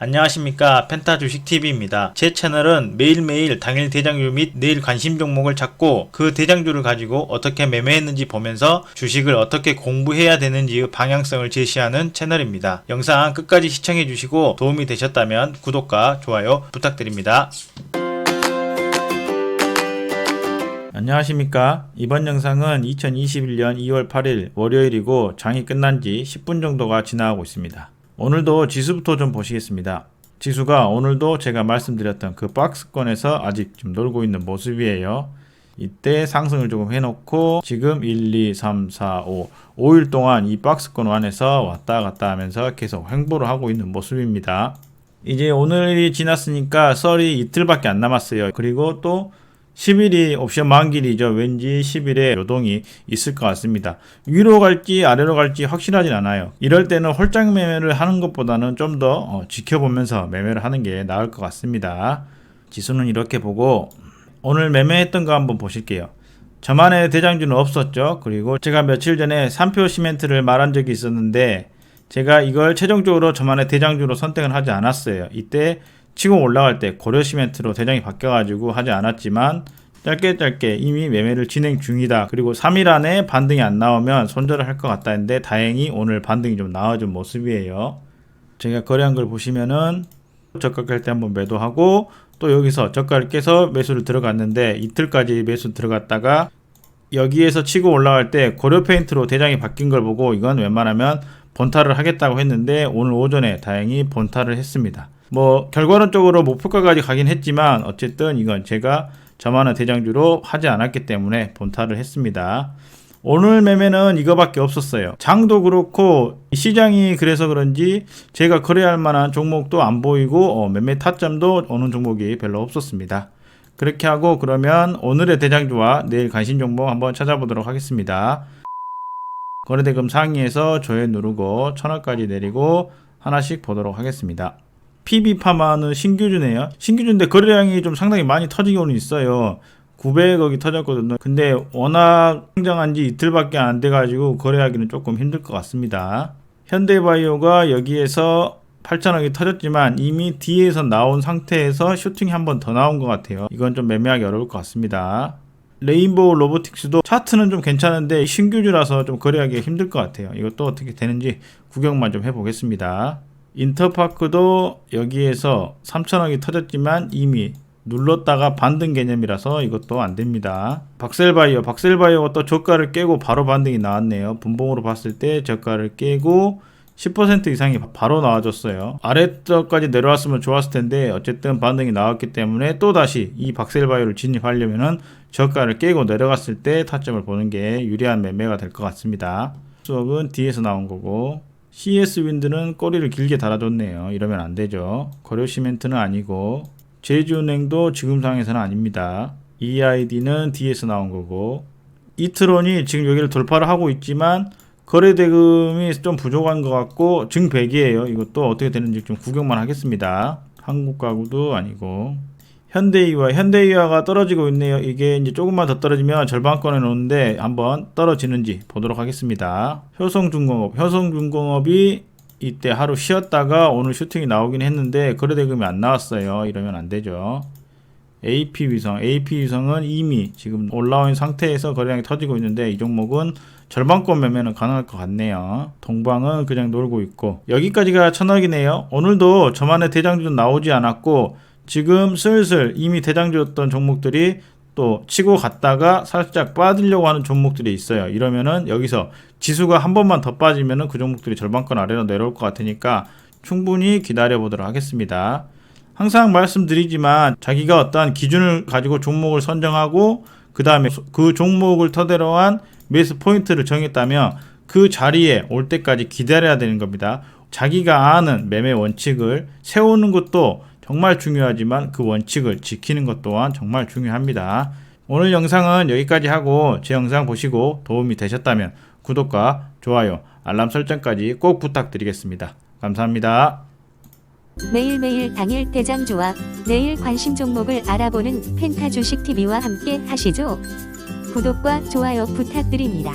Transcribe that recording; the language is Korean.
안녕하십니까 펜타 주식TV입니다. 제 채널은 매일매일 당일 대장주 및 내일 관심 종목을 찾고 그 대장주를 가지고 어떻게 매매했는지 보면서 주식을 어떻게 공부해야 되는지의 방향성을 제시하는 채널입니다. 영상 끝까지 시청해 주시고 도움이 되셨다면 구독과 좋아요 부탁드립니다. 안녕하십니까. 이번 영상은 2021년 2월 8일 월요일이고 장이 끝난 지 10분 정도가 지나가고 있습니다. 오늘도 지수부터 좀 보시겠습니다. 지수가 오늘도 제가 말씀드렸던 그 박스권에서 아직 좀 놀고 있는 모습이에요. 이때 상승을 조금 해놓고 지금 1, 2, 3, 4, 5, 5일 동안 이 박스권 안에서 왔다 갔다 하면서 계속 횡보를 하고 있는 모습입니다. 이제 오늘이 지났으니까 썰이 이틀밖에 안 남았어요. 그리고 또 10일이 옵션 만길이죠. 왠지 10일에 요동이 있을 것 같습니다. 위로 갈지 아래로 갈지 확실하진 않아요. 이럴 때는 홀짝 매매를 하는 것보다는 좀 더 지켜보면서 매매를 하는 게 나을 것 같습니다. 지수는 이렇게 보고 오늘 매매했던 거 한번 보실게요. 저만의 대장주는 없었죠. 그리고 제가 며칠 전에 3표 시멘트를 말한 적이 있었는데 제가 이걸 최종적으로 저만의 대장주로 선택을 하지 않았어요. 이때 치고 올라갈 때 고려 시멘트로 대장이 바뀌어가지고 하지 않았지만 짧게 짧게 이미 매매를 진행 중이다. 그리고 3일 안에 반등이 안 나오면 손절을 할 것 같다 했는데 다행히 오늘 반등이 좀 나와준 모습이에요. 제가 거래한 걸 보시면은 저가할 때 한번 매도하고 또 여기서 저가를 깨서 매수를 들어갔는데 이틀까지 매수 들어갔다가 여기에서 치고 올라갈 때 고려 페인트로 대장이 바뀐 걸 보고 이건 웬만하면 본타를 하겠다고 했는데 오늘 오전에 다행히 본타를 했습니다. 뭐 결과론적으로 목표가까지 가긴 했지만 어쨌든 이건 제가 저만의 대장주로 하지 않았기 때문에 본타를 했습니다. 오늘 매매는 이거밖에 없었어요. 장도 그렇고 시장이 그래서 그런지 제가 거래할 만한 종목도 안 보이고 어, 매매 타점도 오는 종목이 별로 없었습니다. 그렇게 하고 그러면 오늘의 대장주와 내일 관심 종목 한번 찾아보도록 하겠습니다. 거래대금 상위에서 조회 누르고 천원까지 내리고 하나씩 보도록 하겠습니다. PB파마는 신규주네요. 신규주인데 거래량이 좀 상당히 많이 터지고는 있어요. 900억이 터졌거든요. 근데 워낙 성장한 지 이틀밖에 안 돼가지고 거래하기는 조금 힘들 것 같습니다. 현대바이오가 여기에서 8천억이 터졌지만 이미 뒤에서 나온 상태에서 슈팅이 한 번 더 나온 것 같아요. 이건 좀 매매하기 어려울 것 같습니다. 레인보우 로보틱스도 차트는 좀 괜찮은데 신규주라서 좀 거래하기 힘들 것 같아요. 이것도 어떻게 되는지 구경만 좀 해보겠습니다. 인터파크도 여기에서 3천억이 터졌지만 이미 눌렀다가 반등 개념이라서 이것도 안 됩니다. 박셀바이오, 박셀바이오가 또 저가를 깨고 바로 반등이 나왔네요. 분봉으로 봤을 때 저가를 깨고 10% 이상이 바로 나와줬어요. 아래쪽까지 내려왔으면 좋았을 텐데 어쨌든 반등이 나왔기 때문에 또 다시 이 박셀바이오를 진입하려면은 저가를 깨고 내려갔을 때 타점을 보는 게 유리한 매매가 될 것 같습니다. 수업은 뒤에서 나온 거고 CS 윈드는 꼬리를 길게 달아줬네요. 이러면 안 되죠. 거려 시멘트는 아니고 제주은행도 지금 상황에서는 아닙니다. EID는 뒤에서 나온 거고 이트론이 지금 여기를 돌파를 하고 있지만 거래 대금이 좀 부족한 것 같고 증백이에요. 이것도 어떻게 되는지 좀 구경만 하겠습니다. 한국 가구도 아니고 현대이와 현대이와가 떨어지고 있네요. 이게 이제 조금만 더 떨어지면 절반권에 놓는데 한번 떨어지는지 보도록 하겠습니다. 효성중공업, 효성중공업이 이때 하루 쉬었다가 오늘 슈팅이 나오긴 했는데 거래 대금이 안 나왔어요. 이러면 안 되죠. AP 위성, AP 위성은 이미 지금 올라온 상태에서 거래량이 터지고 있는데 이 종목은 절반권 매매는 가능할 것 같네요. 동방은 그냥 놀고 있고 여기까지가 천억이네요. 오늘도 저만의 대장주 나오지 않았고 지금 슬슬 이미 대장주였던 종목들이 또 치고 갔다가 살짝 빠지려고 하는 종목들이 있어요. 이러면은 여기서 지수가 한 번만 더 빠지면은 그 종목들이 절반권 아래로 내려올 것 같으니까 충분히 기다려 보도록 하겠습니다. 항상 말씀드리지만 자기가 어떠한 기준을 가지고 종목을 선정하고 그 다음에 그 종목을 토대로 한 매수 포인트를 정했다면 그 자리에 올 때까지 기다려야 되는 겁니다. 자기가 아는 매매 원칙을 세우는 것도 정말 중요하지만 그 원칙을 지키는 것 또한 정말 중요합니다. 오늘 영상은 여기까지 하고 제 영상 보시고 도움이 되셨다면 구독과 좋아요, 알람 설정까지 꼭 부탁드리겠습니다. 감사합니다. 매일매일 당일 대장주와 내일 관심 종목을 알아보는 펜타 주식 TV와 함께 하시죠. 구독과 좋아요 부탁드립니다.